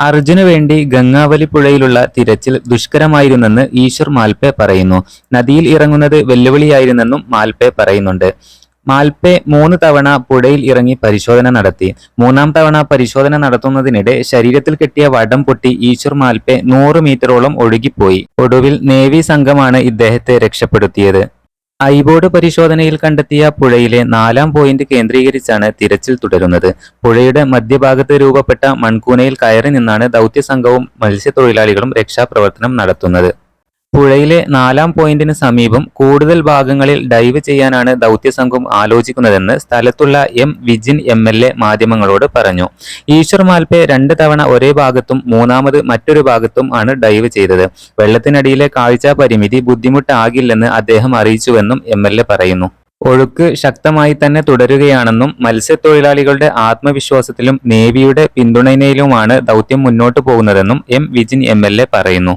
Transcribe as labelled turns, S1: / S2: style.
S1: അർജുന് വേണ്ടി ഗംഗാവലി പുഴയിലുള്ള തിരച്ചിൽ ദുഷ്കരമായിരുന്നെന്ന് ഈശ്വർ മാൽപേ പറയുന്നു. നദിയിൽ ഇറങ്ങുന്നത് വെല്ലുവിളിയായിരുന്നെന്നും മാൽപേ പറയുന്നുണ്ട്. മാൽപേ മൂന്ന് തവണ പുഴയിൽ ഇറങ്ങി പരിശോധന നടത്തി. മൂന്നാം തവണ പരിശോധന നടത്തുന്നതിനിടെ ശരീരത്തിൽ കെട്ടിയ വടം പൊട്ടി ഈശ്വർ മാൽപേ നൂറ് മീറ്ററോളം ഒഴുകിപ്പോയി. ഒടുവിൽ നേവി സംഘമാണ് ഇദ്ദേഹത്തെ രക്ഷപ്പെടുത്തിയത്. ഐബോർഡ് പരിശോധനയിൽ കണ്ടെത്തിയ പുഴയിലെ നാലാം പോയിന്റ് കേന്ദ്രീകരിച്ചാണ് തിരച്ചിൽ തുടരുന്നത്. പുഴയുടെ മധ്യഭാഗത്ത് രൂപപ്പെട്ട മൺകൂനയിൽ കയറി നിന്നാണ് ദൗത്യസംഘവും മത്സ്യത്തൊഴിലാളികളും രക്ഷാപ്രവർത്തനം നടത്തുന്നത്. പുഴയിലെ നാലാം പോയിന്റിന് സമീപം കൂടുതൽ ഭാഗങ്ങളിൽ ഡൈവ് ചെയ്യാനാണ് ദൗത്യസംഘം ആലോചിക്കുന്നതെന്ന് സ്ഥലത്തുള്ള M Vijin M L A മാധ്യമങ്ങളോട് പറഞ്ഞു. ഈശ്വർ മാൽപെ രണ്ട് തവണ ഒരേ ഭാഗത്തും മൂന്നാമത് മറ്റൊരു ഭാഗത്തും ആണ് ഡൈവ് ചെയ്തത്. വെള്ളത്തിനടിയിലെ കാഴ്ച പരിമിതി ബുദ്ധിമുട്ടാകില്ലെന്ന് അദ്ദേഹം അറിയിച്ചുവെന്നും എം എൽ എ പറയുന്നു. ഒഴുക്ക് ശക്തമായി തന്നെ തുടരുകയാണെന്നും മത്സ്യത്തൊഴിലാളികളുടെ ആത്മവിശ്വാസത്തിലും നേവിയുടെ പിന്തുണയിലുമാണ് ദൗത്യം മുന്നോട്ടു പോകുന്നതെന്നും എം വിജിൻ എ പറയുന്നു.